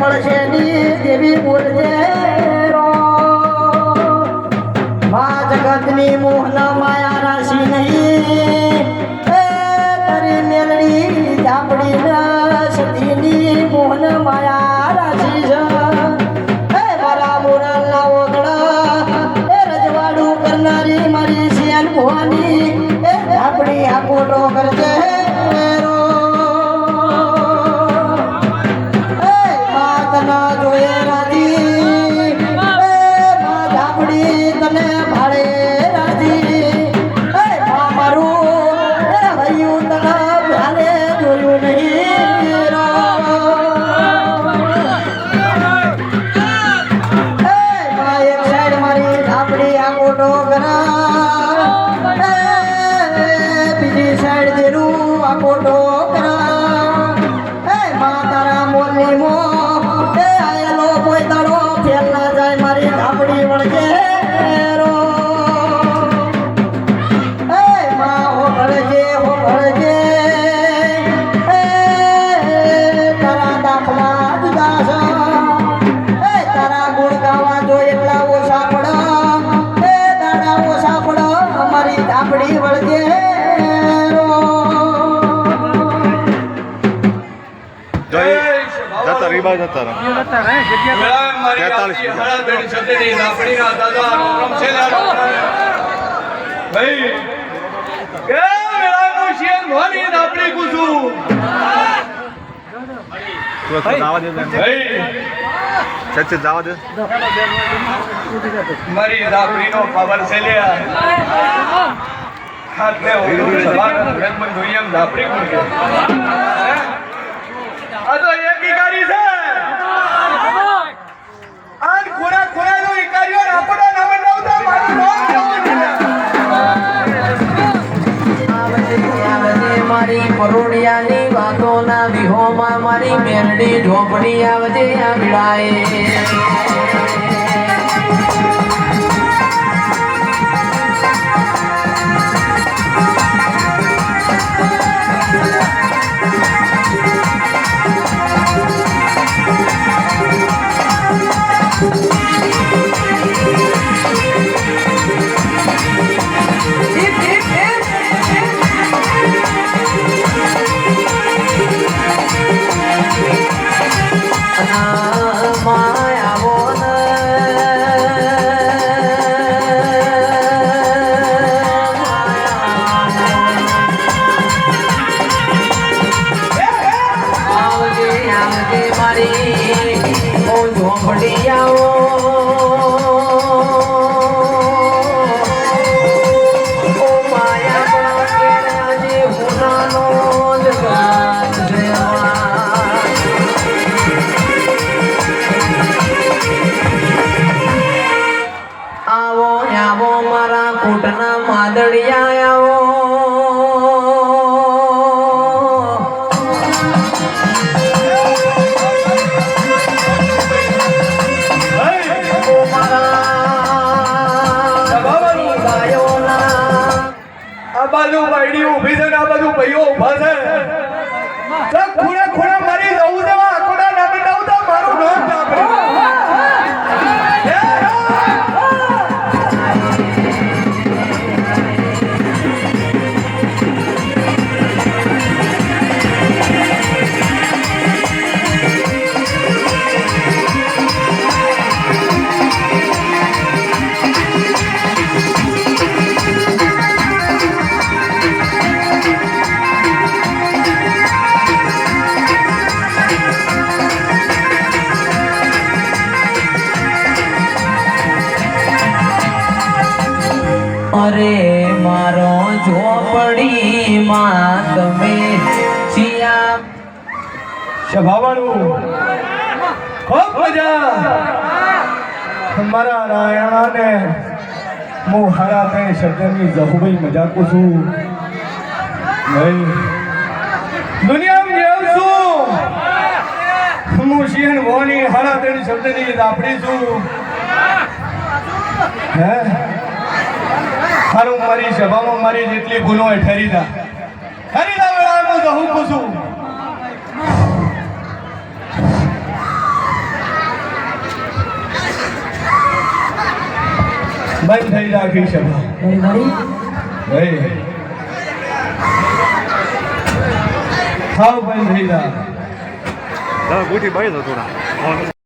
મળશે ની દેવી બોલજે મા જગતની મોહના માયા રાશિ નહીં. જવા દે ભાઈ સચ્ચે જવા દે. મારી લાપડીનો પાવર છે લે હાથે ઓળું સવારના ભેદમન જોઈએ એમ લાપડી કોણ આ તો એક ઈકારી છે. મારી પરોડિયાની વાતોના વિહોમાં મારી મેરડી ઝોપડી આવજે આ ઝોપડી આવો ઊભી છે ને આ બાજુ ભાઈઓ ઊભા છે. ઝોપડી માં તમે સિયા સભાવાળું, ખૂબ મજા. મારા રાયણાને હું હારા કઈ શબ્દની જહુભાઈ મજાકું છું. નહીં. દુનિયામાં જેવ છું. હું સિંહ ભવાની હારા શબ્દની દાપડી છું. હે? હારું મારી સભામાં મારી જેટલી ભૂલો એ ઠરી દા ઠરી દા વેળા હું જહું છું બંધ થઈ રાખી સભા હે હાવ બંધ થઈ જા. ગોઠી બાઈ દો થોડા.